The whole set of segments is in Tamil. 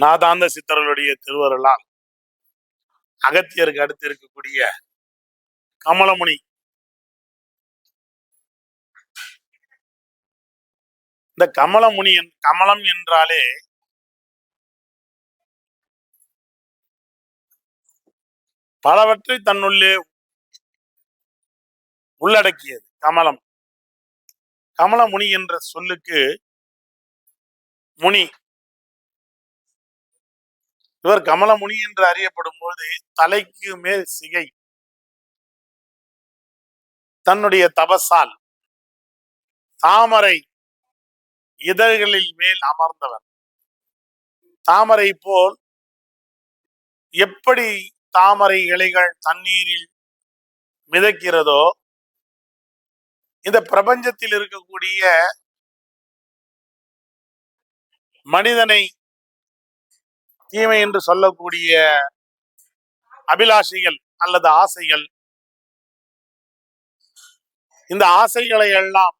நாதாந்த சித்தர்களுடைய திருவருளால் அகத்தியருக்கு அடுத்து இருக்கக்கூடிய கமலமுனி. இந்த கமலமுனி என்- கமலம் என்றாலே பலவற்றை தன்னுள்ளே உள்ளடக்கியது கமலம். கமலமுனி என்ற சொல்லுக்கு முனி இவர் கமலமுனி என்று அறியப்படும் போது தலைக்கு மேல் சிகை. தன்னுடைய தபசால். தாமரை இதழ்களில் மேல் அமர்ந்தவர். தாமரை போல் எப்படி தாமரை இலைகள் தண்ணீரில் மிதக்கிறதோ இந்த பிரபஞ்சத்தில் இருக்கக்கூடிய மனிதனை தீமை என்று சொல்லக்கூடிய அபிலாஷைகள் அல்லது ஆசைகள். இந்த ஆசைகளை எல்லாம்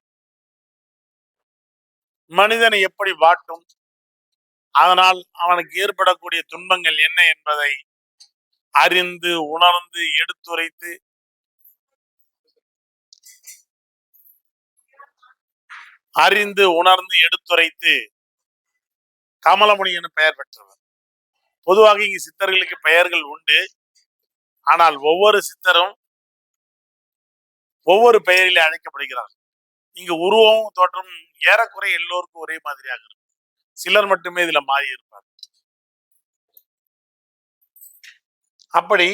மனிதனை எப்படி வாட்டும்? அதனால் அவனுக்கு ஏற்படக்கூடிய துன்பங்கள் என்ன என்பதை அறிந்து உணர்ந்து எடுத்துரைத்து அறிந்து உணர்ந்து எடுத்துரைத்து கமலமுனி என பெயர் பெற்றவர். பொதுவாக இங்கு சித்தர்களுக்கு பெயர்கள் உண்டு. ஆனால் ஒவ்வொரு சித்தரும் ஒவ்வொரு பெயரிலே அழைக்கப்படுகிறார். இங்கு உருவம் தோற்றம் ஏறக்குறை எல்லோருக்கும் ஒரே மாதிரியாக இருக்கும். சிலர் மட்டுமே இதுல மாறி இருப்பார். அப்படி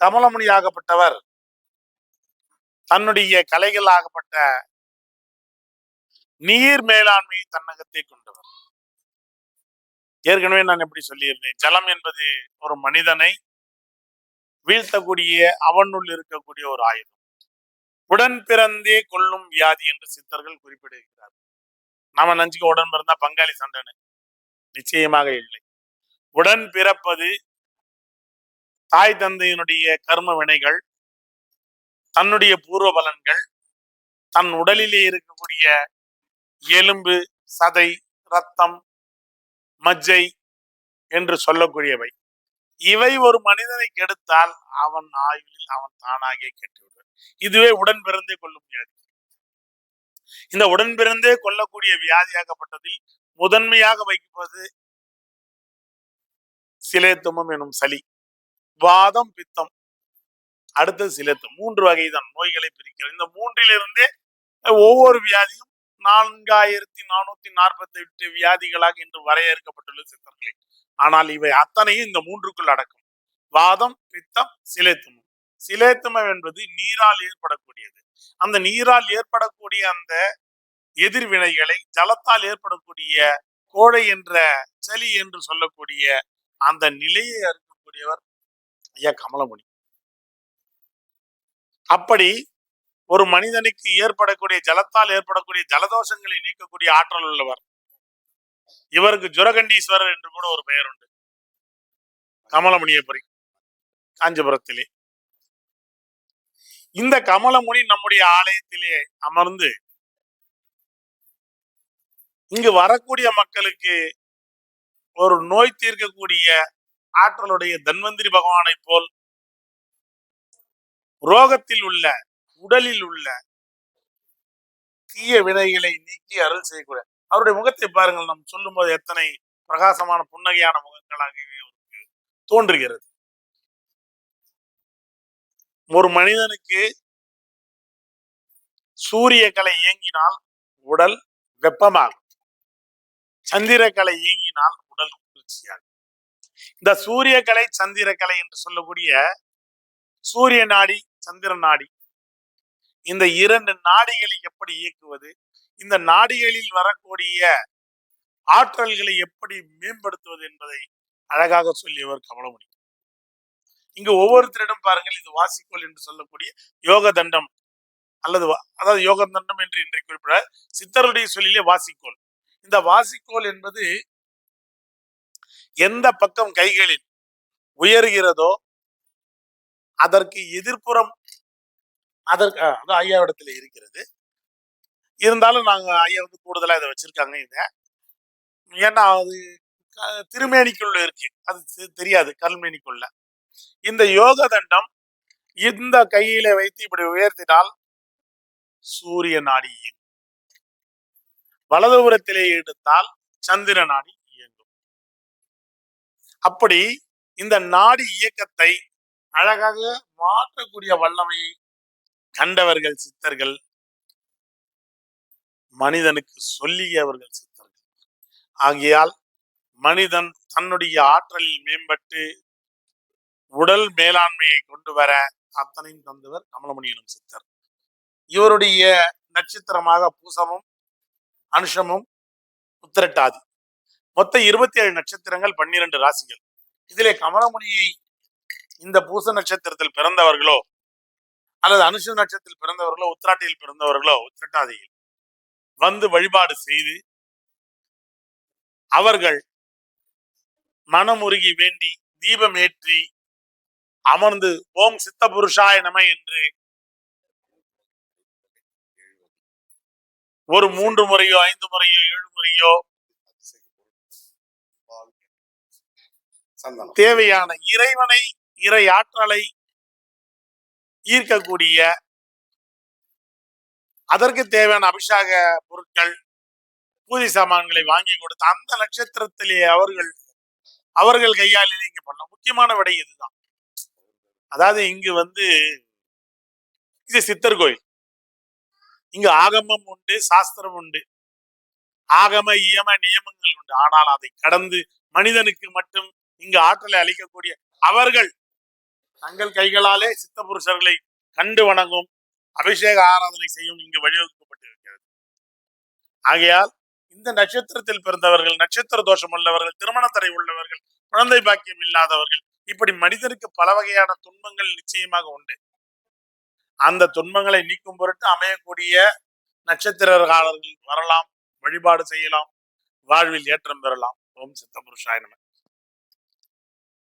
கமலமுனி ஆகப்பட்டவர் தன்னுடைய கலைகள் ஆகப்பட்ட நீர் மேலாண்மை தன்னகத்தை கொண்டவர். ஏற்கனவே நான் எப்படி சொல்லியிருந்தேன். ஜலம் என்பது ஒரு மனிதனை வீழ்த்தக்கூடிய அவனுள் இருக்கக்கூடிய ஒரு ஆயுதம். உடன் பிறந்தே கொள்ளும் வியாதி என்று சித்தர்கள் குறிப்பிடுகிறார் நாம நஞ்சுக்கு உடன் பிறந்தா பங்காளி சண்டனை நிச்சயமாக இல்லை. உடன் பிறப்பது தாய் தந்தையினுடைய கர்ம வினைகள் தன்னுடைய பூர்வ பலன்கள் தன் உடலிலே இருக்கக்கூடிய எலும்பு சதை ரத்தம் மஜ்ஜை என்று சொல்லக்கூடியவை. இவை ஒரு மனிதனை கெடுத்தால் அவன் ஆயுளில் அவன் தானாகவே கெட்டுவிடுவான். இதுவே உடன் பிறந்தே கொள்ளும் வியாதி. இந்த உடன் பிறந்தே கொல்லக்கூடிய வியாதியாகப்பட்டதில் முதன்மையாக வைக்குவது சிலேத்தமம் எனும் சளி. வாதம் பித்தம். அடுத்தது சிலேத்தம். மூன்று வகைதான் நோய்களை பிரிக்கிறது. இந்த மூன்றிலிருந்தே ஒவ்வொரு வியாதியும் நான்காயிரத்தி நானூத்தி நாற்பத்தி எட்டு வியாதிகளாக இன்று வரையறுக்கப்பட்டுள்ளது சித்தர்களே. ஆனால் இவை அத்தனையும் இந்த மூன்றுக்குள் அடக்கும். வாதம் பித்தம் சிலேத்துமம். சிலேத்துமம் என்பது நீரால் ஏற்படக்கூடியது. அந்த நீரால் ஏற்படக்கூடிய அந்த எதிர்வினைகளை ஜலத்தால் ஏற்படக்கூடிய கோழை என்ற சளி என்று சொல்லக்கூடிய அந்த நிலையை அறுக்கக்கூடியவர் ஐயா கமலமுனி. அப்படி ஒரு மனிதனுக்கு ஏற்படக்கூடிய ஜலத்தால் ஏற்படக்கூடிய ஜலதோஷங்களை நீக்கக்கூடிய ஆற்றல் உள்ளவர். இவருக்கு ஜுரகண்டீஸ்வரர் என்று கூட ஒரு பெயர் உண்டு கமலமுனியபுரி காஞ்சிபுரத்திலே. இந்த கமலமுனி நம்முடைய ஆலயத்திலே அமர்ந்து இங்கு வரக்கூடிய மக்களுக்கு ஒரு நோய் தீர்க்கக்கூடிய ஆற்றலுடைய தன்வந்திரி பகவானை போல் ரோகத்தில் உள்ள உடலில் உள்ள தீய வினைகளை நீக்கி அருள் செய்யக்கூடிய. அவருடைய முகத்தை பாருங்கள். நாம் சொல்லும்போது எத்தனை பிரகாசமான புன்னகையான முகங்களாகவே அவருக்கு தோன்றுகிறது. ஒரு மனிதனுக்கு சூரிய கலை இயங்கினால் உடல் வெப்பமாகும். சந்திரக்கலை இயங்கினால் உடல் குளிர்ச்சியாகும். இந்த சூரிய கலை சந்திர கலை என்று சொல்லக்கூடிய சூரிய நாடி சந்திர நாடி இந்த இரண்டு நாடிகளை எப்படி இயக்குவது? இந்த நாடிகளில் வரக்கூடிய ஆற்றல்களை எப்படி மேம்படுத்துவது என்பதை அழகாக சொல்லியவர் கமலமணி இங்கு ஒவ்வொருத்தரிடம் பாருங்கள் இது வாசிக்கோல் என்று சொல்லக்கூடிய யோக தண்டம் அல்லது அதாவது யோக தண்டம் என்று இன்றைக்கு குறிப்பிட சித்தருடைய சொல்லிலே வாசிக்கோல் இந்த வாசிக்கோல் என்பது எந்த பக்கம் கைகளில் உயர்கிறதோ அதற்கு எதிர்ப்புறம் அதற்கு அஹ், அது ஐயாவிடத்துல இருக்கிறது. இருந்தாலும் நாங்க ஐயா வந்து கூடுதலா இதை வச்சிருக்காங்க இதை. ஏன்னா அது க- திருமேனிக்குள்ள இருக்கு. அது தெ- தெரியாது கல்மேனிக்குள்ள. இந்த யோக தண்டம் இந்த கையில வைத்து இப்படி உயர்த்தினால் சூரிய நாடி இயங்கும். வலதுபுறத்திலே எடுத்தால் சந்திர நாடி இயங்கும். அப்படி இந்த நாடி இயக்கத்தை அழகாக மாற்றக்கூடிய வல்லமையை கண்டவர்கள் சித்தர்கள் மனிதனுக்கு சொல்லியவர்கள் சித்தர்கள். ஆகையால் மனிதன் தன்னுடைய ஆற்றலில் மேம்பட்டு உடல் மேலாண்மையை கொண்டு வர அத்தனையும் தந்தவர் கமலமணி எனும் சித்தர். இவருடைய நட்சத்திரமாக பூசமும் அனுஷமும் உத்திரட்டாதி. மொத்த இருபத்தி ஏழு நட்சத்திரங்கள் பன்னிரண்டு ராசிகள். இதிலே கமலமுனியை இந்த பூச நட்சத்திரத்தில் பிறந்தவர்களோ அல்லது அனுஷ நட்சத்திரத்தில் பிறந்தவர்களோ உத்திராட்டியில் பிறந்தவர்களோ உத்திரட்டாதியில் வந்து வழிபாடு செய்து அவர்கள் மனமுருகி வேண்டி தீபம் ஏற்றி அமர்ந்து ஓம் சித்த புருஷாய நம என்று ஒரு மூன்று முறையோ ஐந்து முறையோ ஏழு முறையோ தேவையான இறைவனை இறை ஆற்றலை ஈர்க்கக்கூடிய அதற்கு தேவையான அபிஷேக பொருட்கள் பூஜை சாமான்களை வாங்கி கொடுத்து அந்த நட்சத்திரத்திலே அவர்கள் அவர்கள் கையாலே நீங்க பண்ணலாம். முக்கியமான விடை இதுதான். அதாவது இங்கு வந்து இது சித்தர் கோயில். இங்கு ஆகமம் உண்டு சாஸ்திரம் உண்டு. ஆகம இயம நியமங்கள் உண்டு. ஆனால் அதை கடந்து மனிதனுக்கு மட்டும் இங்கு ஆற்றலை அளிக்கக்கூடிய அவர்கள் தங்கள் கைகளாலே சித்த புருஷர்களை கண்டு வணங்கும் அபிஷேக ஆராதனை செய்யும் இங்கு வழிவகுக்கப்பட்டிருக்கிறது. ஆகையால் இந்த நட்சத்திரத்தில் பிறந்தவர்கள் நட்சத்திர தோஷம் உள்ளவர்கள் திருமண தடை உள்ளவர்கள் குழந்தை பாக்கியம் இல்லாதவர்கள் இப்படி மனிதனுக்கு பல வகையான துன்பங்கள் நிச்சயமாக உண்டு. அந்த துன்பங்களை நீக்கும் பொருட்டு அமையக்கூடிய நட்சத்திரகாரர்கள் வரலாம் வழிபாடு செய்யலாம் வாழ்வில் ஏற்றம் பெறலாம். ஓம் சித்த புருஷாய